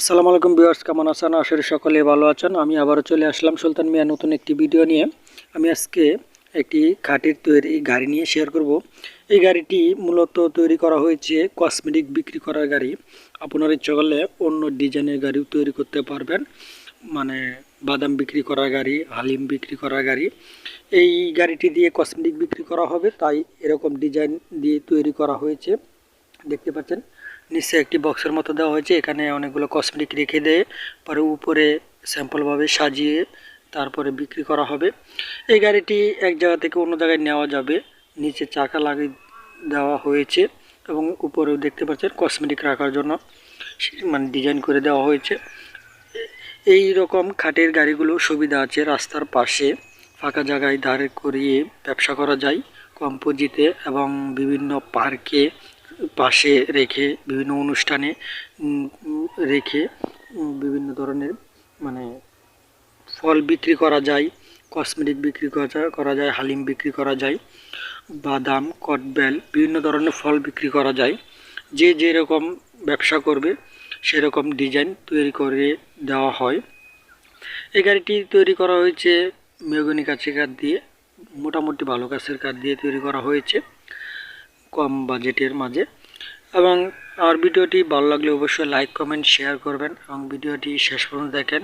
আসসালামু আলাইকুম বিয়ার্স কেমন আছেন? আসলে সকলে ভালো আছেন। আমি আবারও চলে আসলাম সুলতান মিয়া নতুন একটি ভিডিও নিয়ে। আমি আজকে একটি খাটের তৈরি গাড়ি নিয়ে শেয়ার করব। এই গাড়িটি মূলত তৈরি করা হয়েছে কসমেটিক বিক্রি করার গাড়ি। আপনার ইচ্ছে করলে অন্য ডিজাইনের গাড়িও তৈরি করতে পারবেন। মানে বাদাম বিক্রি করার গাড়ি, হালিম বিক্রি করার গাড়ি। এই গাড়িটি দিয়ে কসমেটিক বিক্রি করা হবে, তাই এরকম ডিজাইন দিয়ে তৈরি করা হয়েছে। দেখতে পাচ্ছেন। নিচে একটি বক্সের মতো দেওয়া হয়েছে। এখানে অনেকগুলো কসমেটিক রেখে দিয়ে পরে উপরে স্যাম্পলভাবে সাজিয়ে তারপরে বিক্রি করা হবে। এই গাড়িটি এক জায়গা থেকে অন্য জায়গায় নেওয়া যাবে। নিচে চাকা লাগিয়ে দেওয়া হয়েছে এবং উপরেও দেখতে পাচ্ছেন কসমেটিক রাখার জন্য মানে ডিজাইন করে দেওয়া হয়েছে। এই রকম খাটের গাড়িগুলো সুবিধা আছে রাস্তার পাশে। ফাঁকা জায়গায় দাঁড় করিয়ে ব্যবসা করা যায়। কম পুঁজিতে এবং বিভিন্ন পার্কে পাশে রেখে বিভিন্ন অনুষ্ঠানে রেখে বিভিন্ন ধরনের মানে ফল বিক্রি করা যায়, কসমেটিক বিক্রি করা- যায় হালিম বিক্রি করা যায়, বাদাম, কটবেল, বিভিন্ন ধরনের ফল বিক্রি করা যায়। যে যেরকম ব্যবসা করবে, সেরকম ডিজাইন তৈরি করে দেওয়া হয়। এই গাড়িটি তৈরি করা হয়েছে মেগনি কাছের কাঠ দিয়ে, মোটামুটি ভালো কাছের কাঠ দিয়ে তৈরি করা হয়েছে। কম বাজেটের মাঝে। এবং আমার ভিডিওটি ভালো লাগলে অবশ্যই লাইক কমেন্ট শেয়ার করবেন। এবং ভিডিওটি শেষ পর্যন্ত দেখেন।